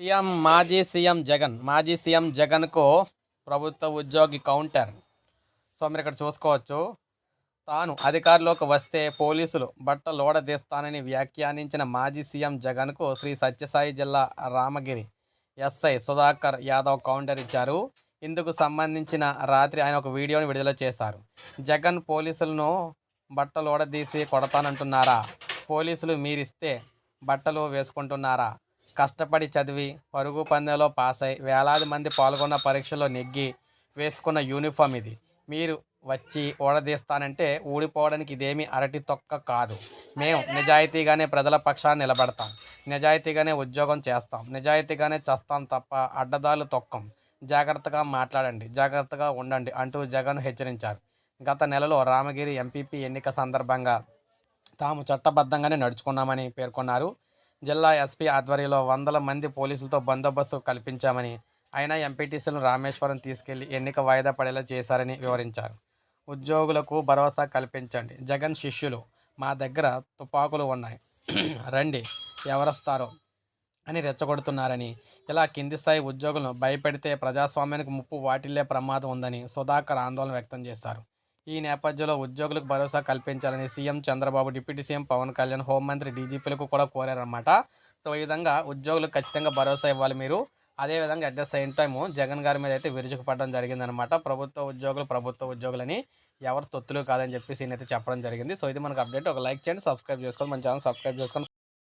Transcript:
CM మాజీ CM Jagan. మాజీ CM జగన్కు ప్రభుత్వ ఉద్యోగి కౌంటర్. సో మీరు ఇక్కడ చూసుకోవచ్చు. తాను అధికారంలోకి వస్తే పోలీసులు బట్టలు ఓడదీస్తానని వ్యాఖ్యానించిన మాజీ సీఎం జగన్కు శ్రీ సత్యసాయి జిల్లా రామగిరి ఎస్ఐ సుధాకర్ యాదవ్ కౌంటర్ ఇచ్చారు. ఇందుకు సంబంధించిన రాత్రి ఆయన ఒక వీడియోని విడుదల చేశారు. జగన్ పోలీసులను బట్టలు ఓడదీసి కొడతానంటున్నారా? పోలీసులు మీరిస్తే బట్టలు వేసుకుంటున్నారా? కష్టపడి చదివి పరుగు పందెంలో పాస్ అయి వేలాది మంది పాల్గొన్న పరీక్షలో నెగ్గి వేసుకున్న యూనిఫామ్ ఇది. మీరు వచ్చి ఓడదీస్తానంటే ఊడిపోవడానికి ఇదేమీ అరటి తొక్క కాదు. మేము నిజాయితీగానే ప్రజల పక్షాన్ని నిలబడతాం. నిజాయితీగానే ఉద్యోగం చేస్తాం. నిజాయితీగానే చేస్తాం తప్ప అడ్డదాలు తొక్కం. జాగ్రత్తగా మాట్లాడండి. జాగ్రత్తగా ఉండండి అంటూ జగన్ హెచ్చరించారు. గత నెలలో రామగిరి ఎంపీపీ ఎన్నిక సందర్భంగా తాము చట్టబద్ధంగానే నడుచుకున్నామని పేర్కొన్నారు. జిల్లా ఎస్పీ ఆధ్వర్యంలో వందల మంది పోలీసులతో బందోబస్తు కల్పించామని ఆయన ఎంపీటీసీలను రామేశ్వరం తీసుకెళ్ళి ఎన్నిక వాయిదా పడేలా చేశారని వివరించారు. ఉద్యోగులకు భరోసా కల్పించండి. జగన్ శిష్యులు మా దగ్గర తుపాకులు ఉన్నాయి. రండి ఎవరొస్తారో అని రెచ్చగొడుతున్నారని ఇలా కింది స్థాయి ఉద్యోగులను భయపెడితే ప్రజాస్వామ్యానికి ముప్పు వాటిల్లే ప్రమాదం ఉందని సుధాకర్ ఆందోళన వ్యక్తం చేశారు. ఈ నేపథ్యంలో ఉద్యోగులకు భరోసా కల్పించాలని CM Chandrababu deputy CM Pawan Kalyan హోంమంత్రి డీజీపీలకు కూడా కోరారన్నమాట. సో ఈ విధంగా ఉద్యోగులకు ఖచ్చితంగా భరోసా ఇవ్వాలి మీరు. అదేవిధంగా at the same time Jagan గారి మీద అయితే విరుచుకుపడడం జరిగిందనమాట ప్రభుత్వ ఉద్యోగులు ప్రభుత్వ ఉద్యోగులని ఎవరు తొత్తులు కాదని చెప్పేసి ఈయనైతే చెప్పడం జరిగింది. సో ఇది మనకు అప్డేట్. ఒక లైక్ చేయండి సబ్స్క్రైబ్ చేసుకోండి మన ఛానల్ సబ్స్క్రైబ్ చేసుకోండి.